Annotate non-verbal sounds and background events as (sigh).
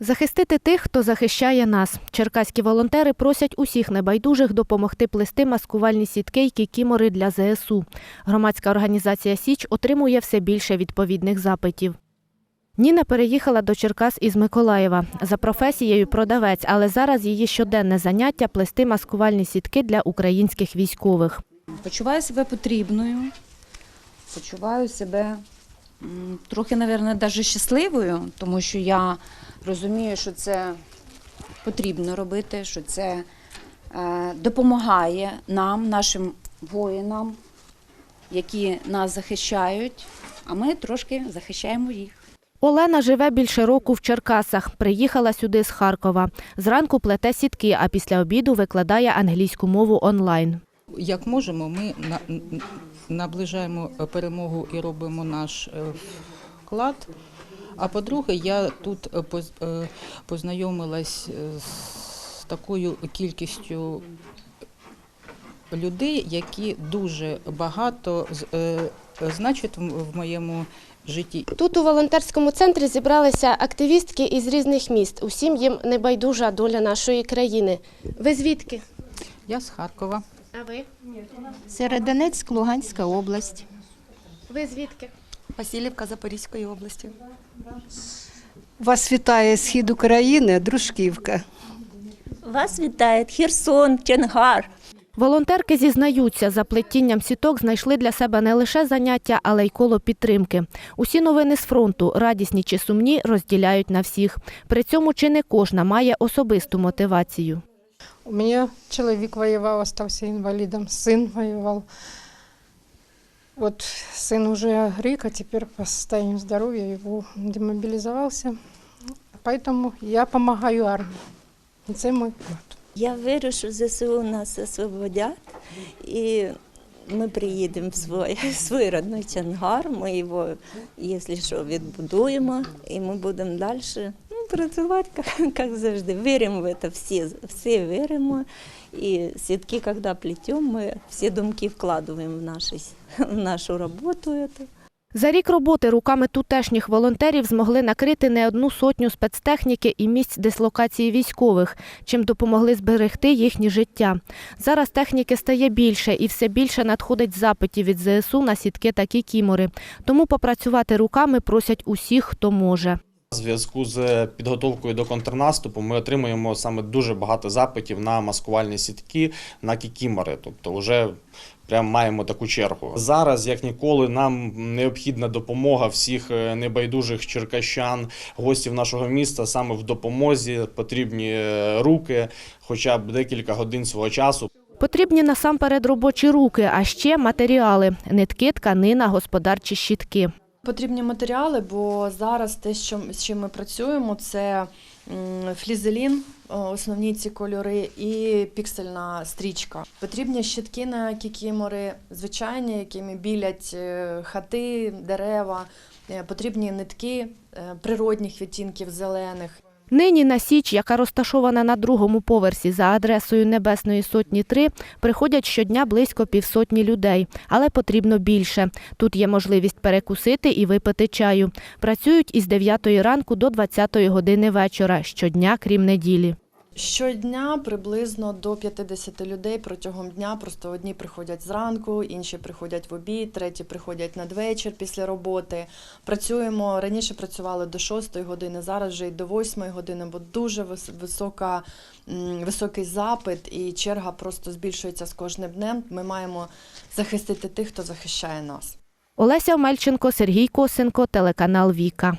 Захистити тих, хто захищає нас. Черкаські волонтери просять усіх небайдужих допомогти плести маскувальні сітки й кікімори для ЗСУ. Громадська організація Січ отримує все більше відповідних запитів. Ніна переїхала до Черкас із Миколаєва. За професією продавець, але зараз її щоденне заняття плести маскувальні сітки для українських військових. Почуваю себе потрібною, почуваю себе трохи, мабуть, навіть щасливою, тому що я розумію, що це потрібно робити, що це е, допомагає нам, нашим воїнам, які нас захищають, а ми трошки захищаємо їх. Олена живе більше року в Черкасах. Приїхала сюди з Харкова. Зранку плете сітки, а після обіду викладає англійську мову онлайн. Як можемо, ми наближаємо перемогу і робимо наш е, вклад. А по-друге, я тут е, поз- е, познайомилась е, з такою кількістю людей, які дуже багато з- значать в моєму житті. Тут у волонтерському центрі зібралися активістки із різних міст. Усім їм небайдужа доля нашої країни. Ви звідки? Я з Харкова. А ви? Серединецьк, Луганська область. Ви звідки? Васильівка Запорізької області. Вас вітає схід України, Дружківка. Вас вітає Херсон, Чонгар. Волонтерки зізнаються, за плетінням сіток знайшли для себе не лише заняття, але й коло підтримки. Усі новини з фронту, радісні чи сумні, розділяють на всіх. При цьому чи не кожна має особисту мотивацію. У меня человек воевал, остался инвалидом, сын воевал. Вот сын уже грек, а теперь по состоянию здоровья его демобилизовался. Поэтому я помогаю армии. І це вклад. Я вірю, що ЗСУ нас освободять, і ми приїдемо в свій, (laughs) свій родний Чонгар, ми його, якщо що, відбудуємо, і ми будемо далі працювати, як, (laughs) як завжди. Віримо в це, всі, всі віримо. І сітки, коли плетемо, ми всі думки вкладаємо в, наші, в нашу роботу. За рік роботи руками тутешніх волонтерів змогли накрити не одну сотню спецтехніки і місць дислокації військових, чим допомогли зберегти їхнє життя. Зараз техніки стає більше і все більше надходить запитів від ЗСУ на сітки та кікімори. Тому попрацювати руками просять усіх, хто може. Зв'язку з підготовкою до контрнаступу ми отримуємо саме дуже багато запитів на маскувальні сітки, на кікімори. Тобто, вже прям маємо таку чергу. Зараз, як ніколи, нам необхідна допомога всіх е, небайдужих черкащан, гостів нашого міста саме в допомозі. Потрібні е, руки, хоча б декілька годин свого часу. Потрібні насамперед робочі руки, а ще матеріали – нитки, тканина, господарчі щітки. Потрібні матеріали, бо зараз те, що з чим ми працюємо, це флізелін, основні ці кольори, і піксельна стрічка. Потрібні щитки на кікімори, звичайні, якими білять е, хати, дерева. Е, Потрібні нитки е, природних відтінків зелених. Нині на Січ, яка розташована на другому поверсі за адресою Небесної Сотні 3, приходять щодня близько півсотні людей, але потрібно більше. Тут є можливість перекусити і випити чаю. Працюють із 9 ранку до 20 години вечора, щодня, крім неділі. Щодня приблизно до 50 людей протягом дня. Просто одні приходять зранку, інші приходять в обід, треті приходять надвечір після роботи. Працюємо раніше працювали до 6 години, зараз вже й до 8 години, бо дуже висока, високий запит і черга просто збільшується з кожним днем. Ми маємо захистити тих, хто захищає нас. Олеся Омельченко, Сергій Косенко, телеканал Віка.